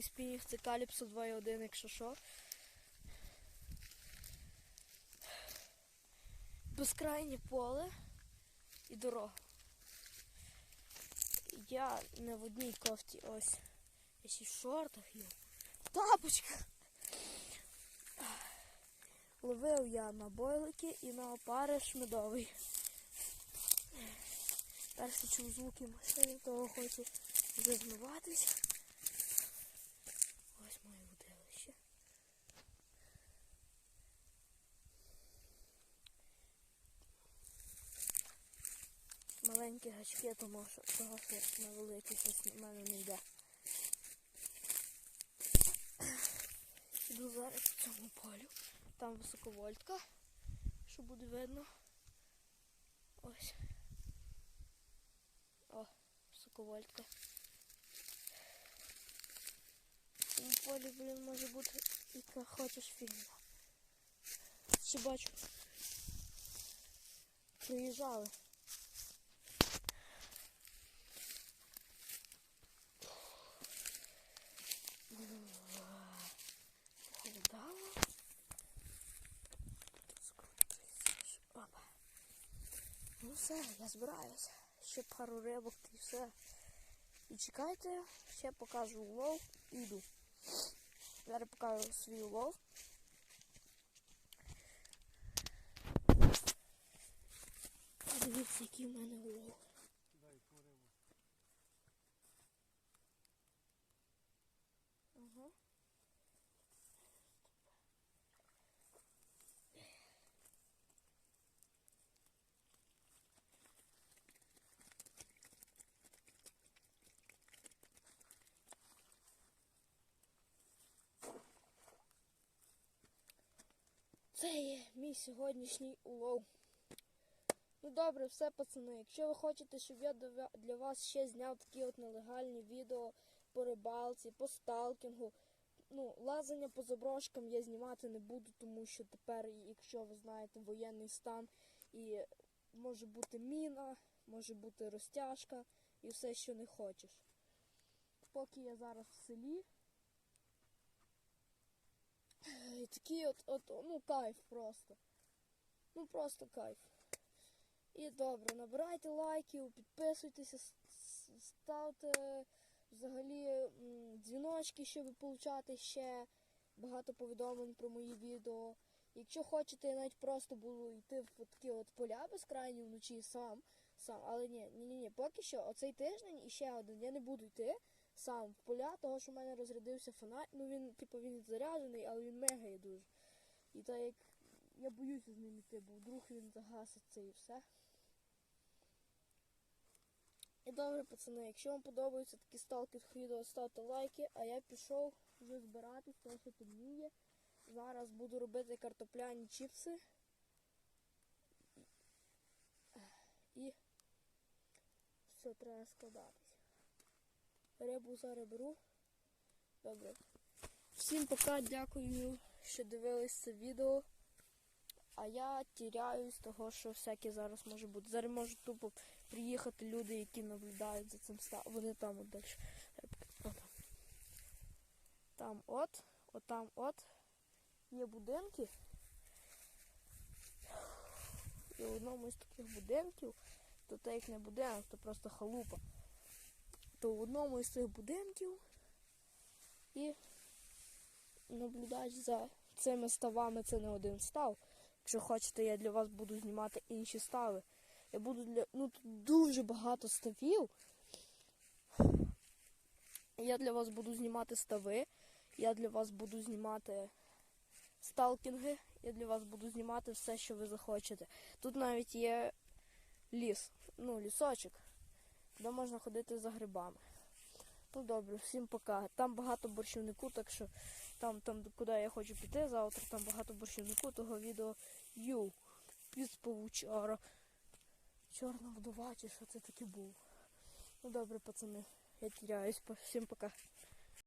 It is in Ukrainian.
сніг, це Каліпсо 2.1, якщо що. Безкрайнє поле і дорога. Я не в одній кофті, ось. Я ще в шортах є. В тапочках. Ловив я на бойлики і на опариш медовий. Перший чув звуки машини, того хочу зазмиватись. Маленькі гачки, тому що того що на великий щось в мене не йде. Іду зараз по цьому полю. Там високовольтка, що буде видно. Ось. О, високовольтка. В цьому полі, блін, може бути яка хочеш фігня. Ще бачу. Приїжджали. Все, я збираюся. Ще пару рибок і все. І чекайте, ще покажу улов і йду. Зараз покажу свій улов. Дивіться, який в мене улов. Ага. Це є мій сьогоднішній улов. Ну добре, все, пацани. Якщо ви хочете, щоб я для- вас ще зняв такі от нелегальні відео по рибалці, по сталкінгу, ну, лазання по заброшкам я знімати не буду, тому що тепер, якщо ви знаєте, воєнний стан і може бути міна, може бути розтяжка і все, що не хочеш. Поки я зараз в селі. І такий от, от, ну, кайф просто. Ну просто кайф. І добре, набирайте лайків, підписуйтеся, ставте взагалі дзвіночки, щоб отримати ще багато повідомлень про мої відео. Якщо хочете, я навіть просто буду йти в такі от поля безкрайні вночі сам. сам. Але ні, ні, ні, ні, поки що оцей тиждень і ще один. Я не буду йти сам в поля, того що в мене розрядився фонарь. Ну він, типу, він заряджений, але він мегає дуже. І так як я боюся з ним йти, бо вдруг він загасить це і все. І добре, пацани, якщо вам подобаються такі сталкінг відео, ставте лайки, а я пішов вже збиратись, тому що темніє. Зараз буду робити картопляні чіпси. І все, треба складатись. Рибу зараз беру. Добре. Всім пока, дякую, що дивились це відео. А я тіряюсь того, що всяке зараз може бути. Зараз можуть тупо приїхати люди, які наблюдають за цим ста. Вони там от далі. Там от, от там от є будинки. І в одному із таких будинків, то це як не будинок, то просто халупа. То в одному із цих будинків і наблюдач за цими ставами це не один став. Якщо хочете, я для вас буду знімати інші стави. Я буду для. Ну тут дуже багато ставів. Я для вас буду знімати стави. Я для вас буду знімати сталкінги. Я для вас буду знімати все, що ви захочете. Тут навіть є ліс, ну, лісочок, де можна ходити за грибами. Ну добре, всім пока. Там багато борщівнику, так що там, там, куди я хочу піти завтра, там багато борщівнику, того відео ю, від павучара. Чорна вдова, чи що це таке було. Ну добре, пацани, я тіряюсь. Всім пока.